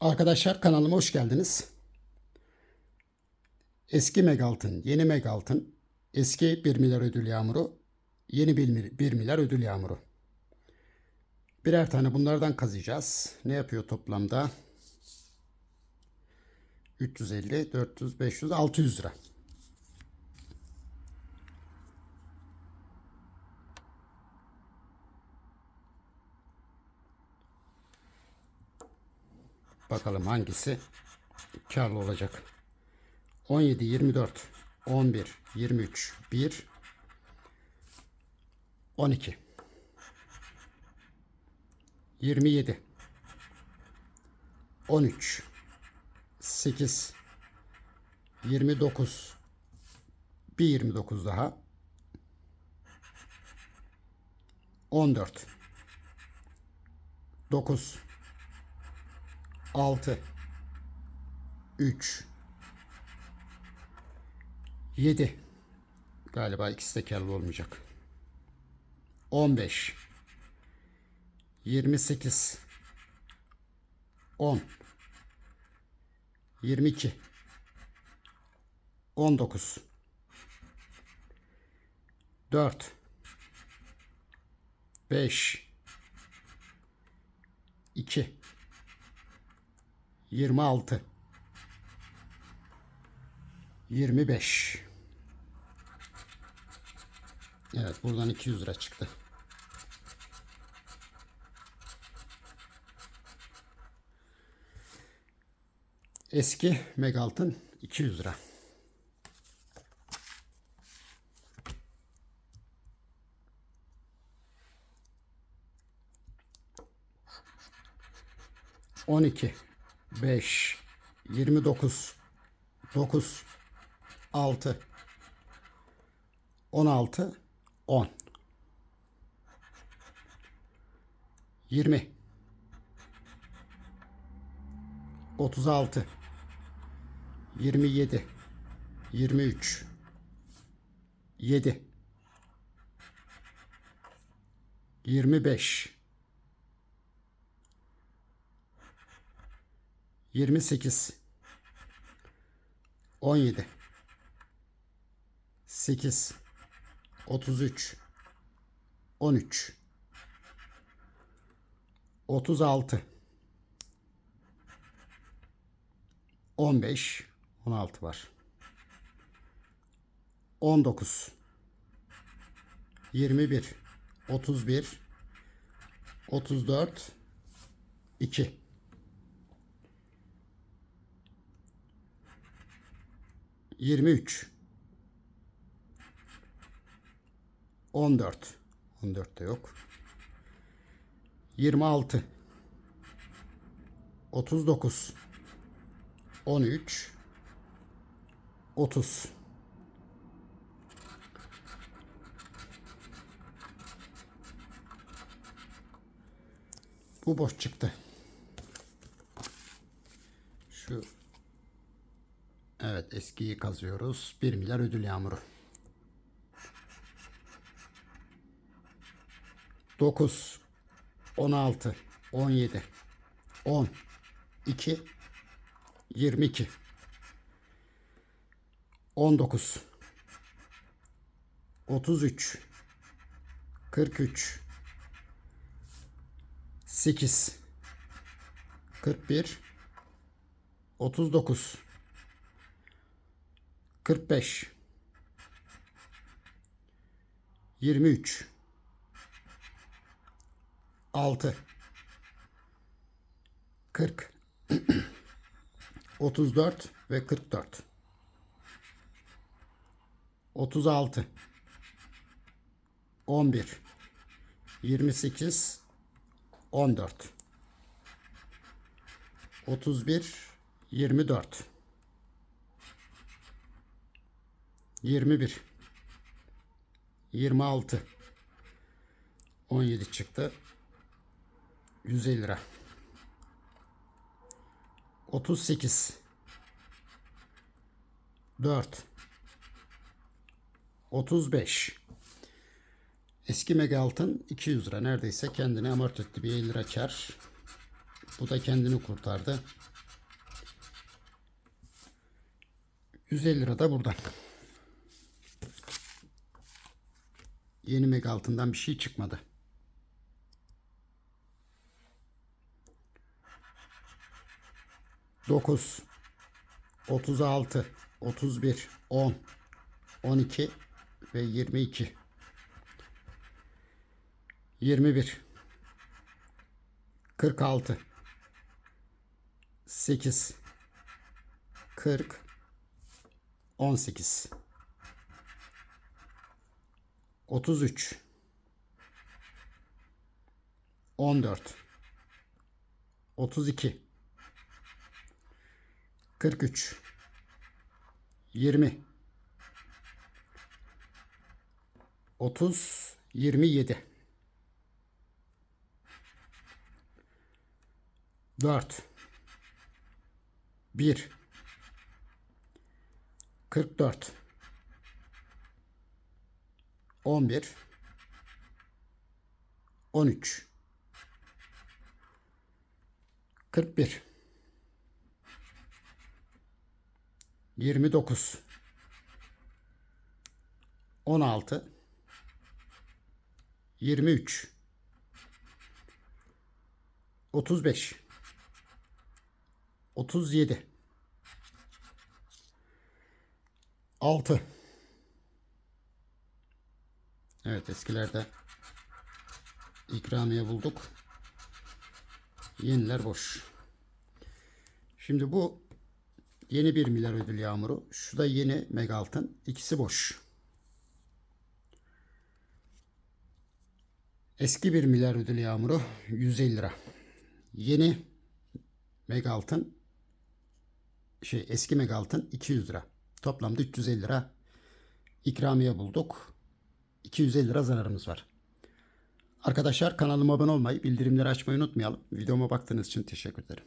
Arkadaşlar kanalıma hoş geldiniz. Eski Megaltın, yeni Megaltın, eski 1 milyar ödül yağmuru, yeni 1 milyar ödül yağmuru. Birer tane bunlardan kazıyacağız. Ne yapıyor toplamda? 350, 400, 500, 600 lira. Bakalım hangisi karlı olacak. 17, 24, 11, 23, 1, 12, 27, 13, 8, 29, bir 29 daha, 14, 9, 6 3 7 Galiba ikisi de karlı olmayacak. 15 28 10 22 19 4 5 2 26 25 Evet buradan 200 lira çıktı. Eski Megaltın 200 lira. On iki, 5 29 9 6 16 10 20 36 27 23 7 25 28 17 8 33 13 36 15 16 var. 19 21 31 34 2 23 14 14 de yok. 26 39 13 30 Bu boş çıktı. Şu Evet eskiyi kazıyoruz. 1 milyar ödül yağmuru. 9 16 17 10 2 22 19 33 43 8 41 39 45 23 6 40 34 ve 44 36 11 28 14 31 24 21 26 17 çıktı. 150 lira. 38 4 35 Eski mega altın 200 lira neredeyse kendini amortetti bir 50 lira kar. Bu da kendini kurtardı. 150 lira da buradan. Yeni mega altından bir şey çıkmadı. Dokuz, otuz altı, otuz bir, on, on iki ve yirmi iki. Yirmi bir, kırk altı, sekiz, kırk, on sekiz. 33 14 32 43 20 30 27 4 1 44 11 13 41 29 16 23 35 37 6 Evet eskilerde ikramiye bulduk. Yeniler boş. Şimdi bu yeni bir milyar ödül yağmuru. Şu da yeni mega altın. İkisi boş. Eski bir milyar ödül yağmuru 150 lira. Yeni mega altın şey eski mega altın 200 lira. Toplamda 350 lira ikramiye bulduk. 250 lira zararımız var. Arkadaşlar kanalıma abone olmayı, bildirimleri açmayı unutmayalım. Videoma baktığınız için teşekkür ederim.